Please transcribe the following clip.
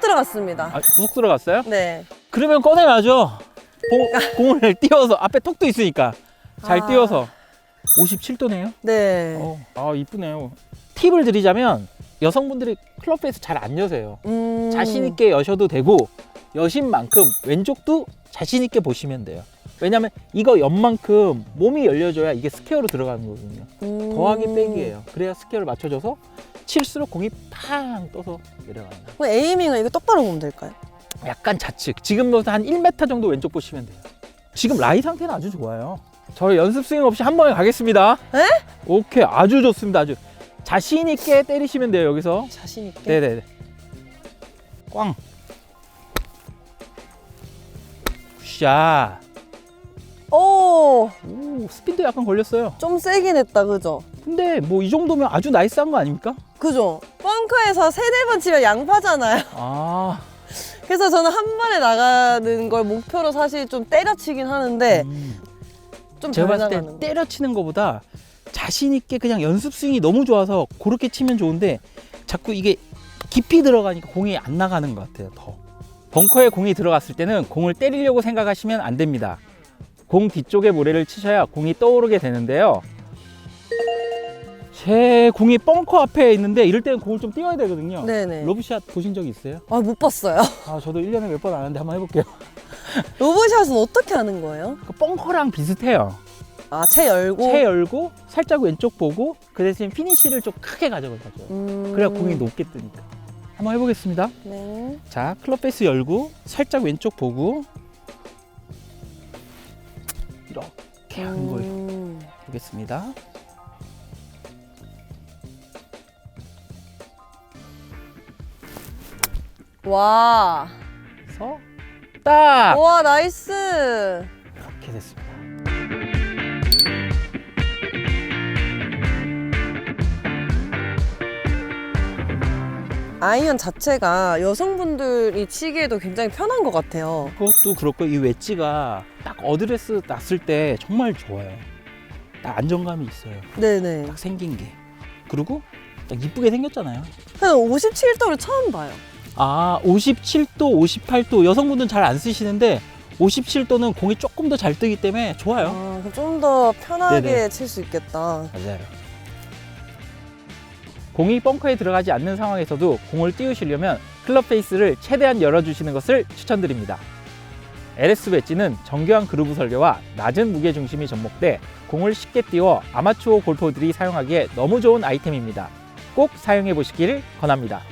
들어갔습니다. 아, 푹 들어갔어요? 네. 그러면 꺼내야죠. 공, 공을 띄워서 앞에 톡도 있으니까 잘 아. 띄워서 57도네요. 네. 어, 아 이쁘네요. 팁을 드리자면 여성분들이 클럽 페이스 잘 안 여세요. 음. 자신 있게 여셔도 되고 여신 만큼 왼쪽도 자신 있게 보시면 돼요. 왜냐면 이거 연만큼 몸이 열려줘야 이게 스퀘어로 들어가는 거거든요. 음. 더하기 빼기예요. 그래야 스퀘어를 맞춰줘서 칠수록 공이 팡 떠서 내려가는 거예요. 그럼 에이밍은 이거 똑바로 보면 될까요? 약간 좌측. 지금부터 한 1m 정도 왼쪽 보시면 돼요. 지금 라이 상태는 아주 좋아요. 저 연습 스윙 없이 한 번에 가겠습니다. 에? 오케이, 아주 좋습니다. 아주 자신 있게 때리시면 돼요. 여기서. 자신 있게. 네네네. 꽝. 굿샷. 오, 오, 스핀도 약간 걸렸어요. 좀 세긴 했다, 그죠? 근데 뭐 이 정도면 아주 나이스한 거 아닙니까? 그죠? 벙커에서 세네 번 치면 양파잖아요. 아, 그래서 저는 한 번에 나가는 걸 목표로 사실 좀 때려치긴 하는데 음. 좀 제가 잘 봤을 때 나가는 거. 때려치는 것보다 자신 있게 그냥 연습 스윙이 너무 좋아서 그렇게 치면 좋은데 자꾸 이게 깊이 들어가니까 공이 안 나가는 것 같아요. 더 벙커에 공이 들어갔을 때는 공을 때리려고 생각하시면 안 됩니다. 공 뒤쪽에 모래를 치셔야 공이 떠오르게 되는데요. 제 공이 벙커 앞에 있는데 이럴 때는 공을 좀 띄워야 되거든요. 네네. 로브샷 보신 적 있어요? 아, 못 봤어요. 아 저도 1년에 몇 번 안 하는데 한번 해볼게요. 로브샷은 어떻게 하는 거예요? 그 벙커랑 비슷해요. 아, 채 열고. 채 열고 살짝 왼쪽 보고 그 대신 피니쉬를 좀 크게 가져가죠. 음... 그래야 공이 높게 뜨니까. 한번 해보겠습니다. 네. 자, 클럽 페이스 열고 살짝 왼쪽 보고 이렇게 하는 걸 음... 보겠습니다. 와. 그래서 딱 와, 나이스. 이렇게 됐습니다. 아이언 자체가 여성분들이 치기에도 굉장히 편한 것 같아요. 그것도 그렇고 이 웨지가 딱 어드레스 놨을 때 정말 좋아요. 딱 안정감이 있어요. 네네. 딱 생긴 게. 그리고 딱 이쁘게 생겼잖아요. 그냥 57도를 처음 봐요. 아, 57도, 58도 여성분들은 잘 안 쓰시는데 57도는 공이 조금 더 잘 뜨기 때문에 좋아요. 아, 좀 더 편하게 네네. 칠 수 있겠다. 맞아요. 공이 벙커에 들어가지 않는 상황에서도 공을 띄우시려면 클럽 페이스를 최대한 열어주시는 것을 추천드립니다. LS 웨지는 정교한 그루브 설계와 낮은 무게 중심이 접목돼 공을 쉽게 띄워 아마추어 골퍼들이 사용하기에 너무 좋은 아이템입니다. 꼭 사용해 보시기를 권합니다.